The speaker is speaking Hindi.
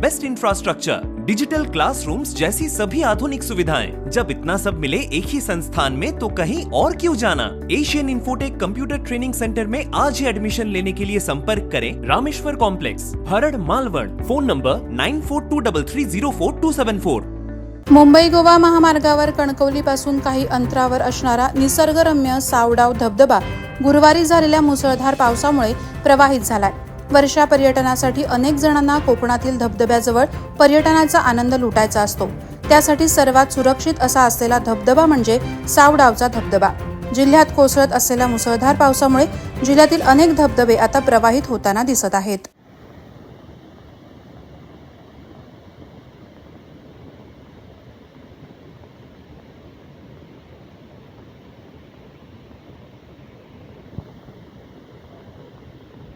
best infrastructure digital classrooms जैसी सभी आधुनिक सुविधाएँ। जब इतना सब मिले एक ही संस्थान में तो कहीं और क्यों जाना? Asian Infotech computer training centre में आज ही एडमिशन लेने के लिए संपर्क करें Rameshwar complex Harad Malvad phone number nine four two double three zero four two seven four Mumbai Goa महामार्गावर कणकवलीपासून काही अंतरावर असणारा निसर्गरम्य सावडाव धबधबा गुरुवारी झालेल्या मुसळधार पावसामुळे प्रवाहित झालाय. वर्षा पर्यटनासाठी अनेक जणांना कोकणातील धबधब्याजवळ पर्यटनाचा आनंद लुटायचा असतो. त्यासाठी सर्वात सुरक्षित असा असलेला धबधबा म्हणजे सावडावचा धबधबा. जिल्ह्यात कोसळत असलेल्या मुसळधार पावसामुळे जिल्ह्यातील अनेक धबधबे आता प्रवाहित होताना दिसत आहेत.